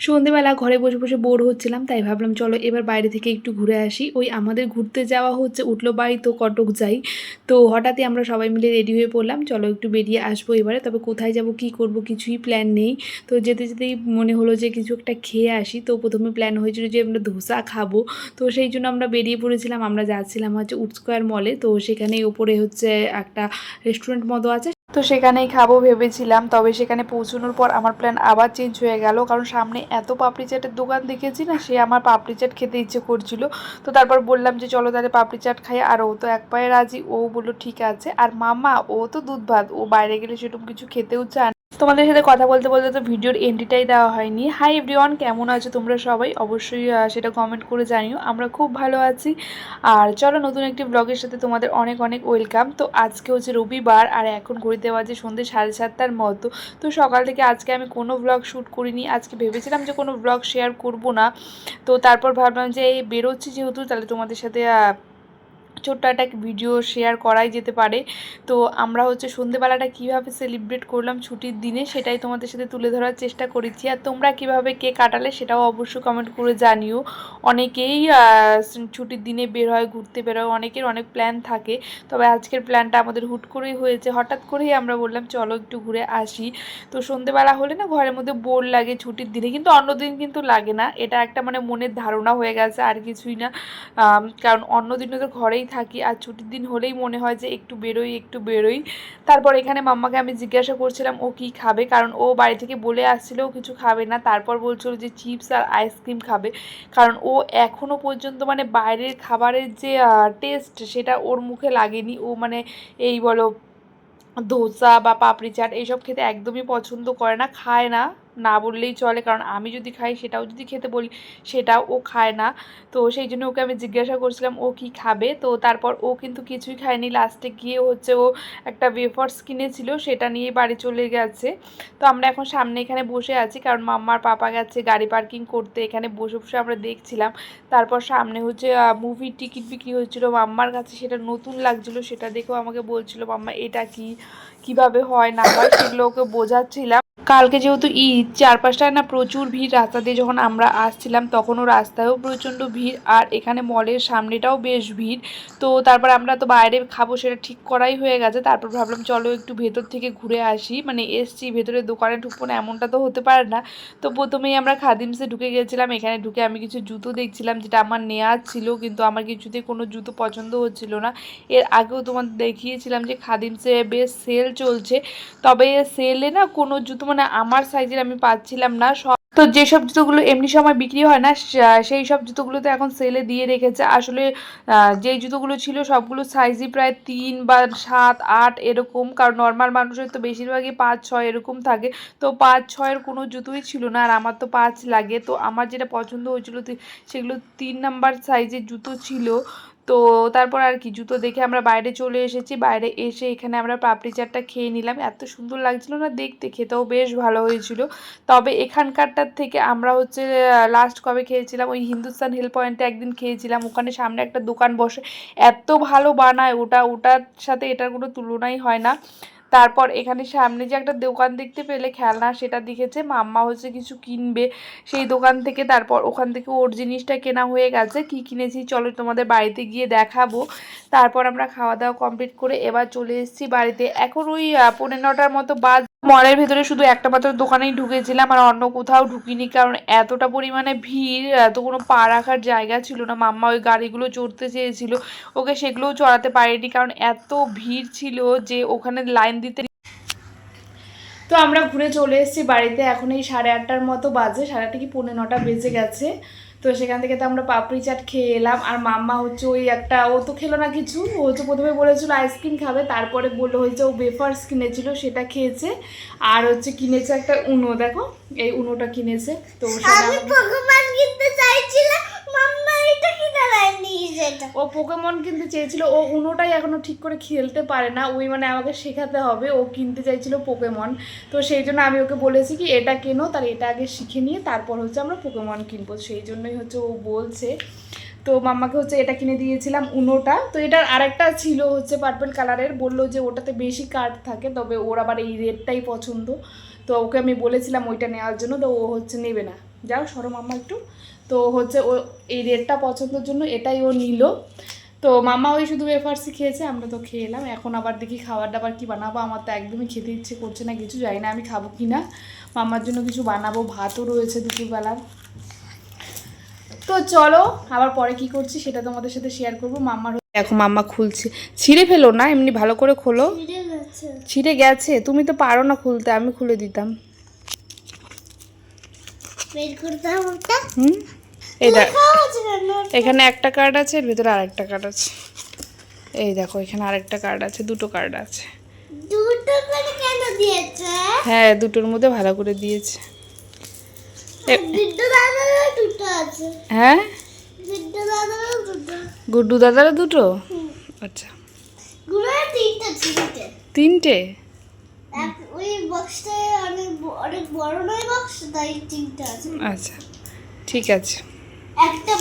সন্ধেবেলা ঘরে বসে বসে বোর হচ্ছিলাম, তাই ভাবলাম চলো এবার বাইরে থেকে একটু ঘুরে আসি। ওই আমাদের ঘুরতে যাওয়া হচ্ছে, উঠল বাই তো কটক যাই। তো হঠাৎই আমরা সবাই মিলে রেডি হয়ে পড়লাম, চলো একটু বেরিয়ে আসব এবারে। তবে কোথায় যাব, কি করব, কিছুই প্ল্যান নেই। তো যেতে যেতেই মনে হলো যে কিছু একটা খেয়ে আসি। তো প্রথমে প্ল্যান হয়েছিল যে আমরা ধোসা খাব। তো সেই জন্য আমরা বেরিয়ে পড়েছিলাম, আমরা যাচ্ছিলাম হচ্ছে উড স্কোয়ার মলে তো সেখানেই ওপরে হচ্ছে একটা রেস্টুরেন্ট মতো আছে তো সেখানেই খাব ভেবেছিলাম, তবে সেখানে পৌঁছানোর পর আমার প্ল্যান আবার চেঞ্জ হয়ে গেল। কারণ সামনে এত পাপড়ি চাটের দোকান দেখেছি না, সে আমার পাপড়ি চাট খেতে ইচ্ছে করছিল। তো তারপর বললাম যে, চলো তাহলে পাপড়ি চাট খাই। আর ও তো এক পায়ে রাজি। ও বলল, ঠিক আছে। আর মামা, ও তো দুধ ভাত। ও বাইরে গেলে সেরকম কিছু খেতেও চান তোমাদের সাথে কথা বলতে বলতে তো ভিডিওর এন্ট্রিটাই দেওয়া হয়নি। হাই এভরিওয়ান কেমন আছো তোমরা সবাই? অবশ্যই সেটা কমেন্ট করে জানিও। আমরা খুব ভালো আছি। আর চলো নতুন একটি ব্লগের সাথে তোমাদের অনেক অনেক ওয়েলকাম তো আজকে হচ্ছে রবিবার, আর এখন ঘড়িতে বাজে সন্ধ্যে সাড়ে সাতটার মতো। তো সকাল থেকে আজকে আমি কোনো ব্লগ শ্যুট করিনি। আজকে ভেবেছিলাম যে কোনো ব্লগ শেয়ার করব না। তো তারপর ভাবলাম যে বেরোচ্ছি যেহেতু, তাহলে তোমাদের সাথে ছোট্ট একটা ভিডিও শেয়ার করাই যেতে পারে। তো আমরা হচ্ছে সন্ধেবেলাটা কীভাবে সেলিব্রেট করলাম ছুটির দিনে সেটাই তোমাদের সাথে তুলে ধরার চেষ্টা করেছি। আর তোমরা কীভাবে কে কাটালে সেটাও অবশ্যই কমেন্ট করে জানিও। অনেকেই ছুটির দিনে বের হয়, ঘুরতে বের হয়, অনেকের অনেক প্ল্যান থাকে। তবে আজকের প্ল্যানটা আমাদের হুট করেই হয়েছে। হঠাৎ করেই আমরা বললাম, চলো একটু ঘুরে আসি। তো সন্ধেবেলা হলে না ঘরের মধ্যে বোর লাগে ছুটির দিনে। কিন্তু অন্য দিন কিন্তু লাগে না। এটা একটা মানে মনের ধারণা হয়ে গেছে, আর কিছুই না। কারণ অন্য দিনে তো ঘরেই থাকি আর ছুটির দিন হলেই মনে হয় যে একটু বেরোই একটু বেরোই। তারপর এখানে মাম্মাকে আমি জিজ্ঞাসা করছিলাম, ও কি খাবে? কারণ ও বাড়ি থেকে বলে আসছিল, ও কিছু খাবে না। তারপর বলছিল যে চিপস আর আইসক্রিম খাবে। কারণ ও এখনও পর্যন্ত মানে বাইরের খাবারের যে টেস্ট সেটা ওর মুখে লাগেনি। ও মানে এই বলো ধোসা বা পাপড়ি চাট এইসব খেতে একদমই পছন্দ করে না, খায় না। না বললেই চলে। কারণ আমি যদি খাই, সেটাও যদি খেতে বলি, সেটাও ও খায় না। তো সেই জন্য ওকে আমি জিজ্ঞাসা করছিলাম, ও কি খাবে? তো তারপর ও কিন্তু কিছুই খায়নি। লাস্টে গিয়ে হচ্ছে ও একটা ওয়েফার্স কিনেছিল সেটা নিয়ে বাড়ি চলে গেছে। তো আমরা এখন সামনে এখানে বসে আছি, কারণ মাম্মার পাপা গেছে গাড়ি পার্কিং করতে। এখানে বসে বসে আমরা দেখছিলাম। তারপর সামনে হচ্ছে মুভির টিকিট বিক্রি হচ্ছিল মাম্মার কাছে। সেটা নতুন লাগছিল, সেটা দেখেও আমাকে বলছিল, মাম্মা, এটা কি? কীভাবে হয় না হয়? সেগুলো ওকে বোঝাচ্ছিলাম। কালকে যেহেতু ঈদ, চারপাশটায় না প্রচুর ভিড় রাস্তা দিয়ে যখন আমরা আসছিলাম, তখনও রাস্তায়ও প্রচণ্ড ভিড় আর এখানে মলের সামনেটাও বেশ ভিড়। তো তারপর আমরা তো বাইরে খাব সেটা ঠিক করাই হয়ে গেছে। তারপর ভাবলাম, চলো একটু ভেতর থেকে ঘুরে আসি। মানে এসছি, ভেতরে দোকানে ঢুকবো না, এমনটা তো হতে পারে না। তো প্রথমেই আমরা খাদিমসে ঢুকে গেছিলাম। এখানে ঢুকে আমি কিছু জুতো দেখছিলাম, যেটা আমার নেওয়ার ছিল, কিন্তু আমার কিছুতে কোনো জুতো পছন্দ হচ্ছিল না। এর আগেও তোমাদের দেখিয়েছিলাম যে খাদিমসে বেশ সেল চলছে। তবে সেলে না কোনো জুতো মানে আমার সাইজের আমি পাচ্ছিলাম না। সব তো যেসব জুতোগুলো এমনি সময় বিক্রি হয় না সেই সব জুতোগুলো তো এখন সেলে দিয়ে রেখেছে। আসলে যেই জুতোগুলো ছিল সবগুলো সাইজই প্রায় তিন বা সাত, আট এরকম, কারণ নর্মাল মানুষের তো বেশিরভাগই পাঁচ, ছয় এরকম থাকে। তো পাঁচ, ছয়ের কোনো জুতোই ছিল না, আর আমার তো পাঁচ লাগে। তো আমার যেটা পছন্দ হয়েছিল সেগুলো তিন নাম্বার সাইজের জুতো ছিল। তো তারপর আর কি, জুতো দেখে আমরা বাইরে চলে এসেছি, বাইরে এসে এখানে আমরা পাপড়ি চাটটা খেয়ে নিলাম। এত সুন্দর লাগছিল না দেখতে, খেতেও বেশ ভালো হয়েছিল। তবে এখানকারটার থেকে আমরা হচ্ছে লাস্ট কবে খেয়েছিলাম, ওই হিন্দুস্তান হিল পয়েন্টে একদিন খেয়েছিলাম। ওখানে সামনে একটা দোকান বসে, এত ভালো বানায় ওটা, ওটার সাথে এটার কোনো তুলনাই হয় না। তারপর এখানে সামনে যে একটা দোকান দেখতে পেলে, খেলনা সেটা দেখেছে, মাম্মা হচ্ছে কিছু কিনবে সেই দোকান থেকে, তারপর ওখান থেকে ওর জিনিসটা কেনা হয়ে গেছে, কি কিনেছি চলো তোমাদের বাড়িতে গিয়ে দেখাবো। তারপর আমরা খাওয়া দাওয়া কমপ্লিট করে এবার চলে এসেছি বাড়িতে। এখন ওই পনেরো নটার মতো বাদ মলের ভেতরে শুধু একটা মাত্র দোকানেই ঢুকেছিলাম আর অন্য কোথাও ঢুকিনি, কারণ এতটা পরিমাণে ভিড় এত কোনো পা রাখার জায়গা ছিল না। মাম্মা ওই গাড়িগুলো চড়তে চেয়েছিল, ওকে সেগুলোও চড়াতে পারেনি, কারণ এত ভিড় ছিল যে ওখানে লাইন দিতে তো আমরা ঘুরে চলে এসেছি বাড়িতে। এখন এই সাড়ে আটটার মতো বাজে, সাড়ে আটটা কি পৌনে নটা বেজে গেছে। তো সেখান থেকে তো আমরা পাপড়ি চাট খেয়ে এলাম। আর মাম্মা হচ্ছে ওই একটা ও তো খেলো না কিছু ও হচ্ছে প্রথমে বলেছিল আইসক্রিম খাবে তারপরে বলল হয়েছে ও বেফার্স কিনেছিল সেটা খেয়েছে। আর হচ্ছে কিনেছে একটা উনো দেখো এই উনোটা কিনেছে। তো সেটা আমি আমাকে- কিনতে চাইছিলাম মাম্মা এটা কিনে দেয়নি সেটা ও পোকেমন কিনতে চেয়েছিল, ও উনোটাই এখনও ঠিক করে খেলতে পারে না। ওই মানে আমাকে শেখাতে হবে, ও কিনতে চাইছিল পোকেমন তো সেই জন্য আমি ওকে বলেছি কি, এটা কেনো, তার এটা আগে শিখে নিয়ে তারপর হচ্ছে আমরা পোকেমন কিনবো। সেই জন্যই হচ্ছে ও বলছে। তো মাম্মাকে হচ্ছে এটা কিনে দিয়েছিলাম উনোটা তো এটার আরেকটা ছিল হচ্ছে পার্পল কালারের বলল যে ওটাতে বেশি কার্ড থাকে, তবে ওর আবার এই রেডটাই পছন্দ। তো ওকে আমি বলেছিলাম ওইটা নেওয়ার জন্য, তো ও হচ্ছে নেবে না। যাও সরো মাম্মা একটু। তো হচ্ছে ও এই রেডটা পছন্দের জন্য এটাই ও নিল। তো মামা ওই শুধু ওয়েফার্সই খেয়েছে আমরা তো খেয়ে এলাম। এখন আবার দেখি খাবার দাবার কি বানাবো। আমার তো একদমই খেতে ইচ্ছে করছে না কিছু জানি না আমি খাব কি না। মামার জন্য কিছু বানাবো ভাতও রয়েছে দুপুরবেলার তো চলো আবার পরে কি করছি সেটা তোমাদের সাথে শেয়ার করব। মাম্মার দেখো মাম্মা খুলছে। ছিঁড়ে ফেলো না এমনি ভালো করে খোলো। ছিঁড়ে গেছে? তুমি তো পারো না খুলতে আমি খুলে দিতাম বের করতে হবে ওটা হুম? এই দেখ। এখানে একটা কার্ড আছে এর ভিতরে আরেকটা কার্ড আছে। এই দেখো এখানে আরেকটা কার্ড আছে দুটো কার্ড আছে। দুটো করে কেন দিয়েছে? হ্যাঁ দুটোর মধ্যে ভালো করে দিয়েছে। হ্যাঁ? গুড্ডু দাদারও দুটো? আচ্ছা। তিনটে? ওই বক্সটায় অনেক অনেক বড় নয় বক্স তাই তিনটে আছে। আচ্ছা ঠিক আছে। একটা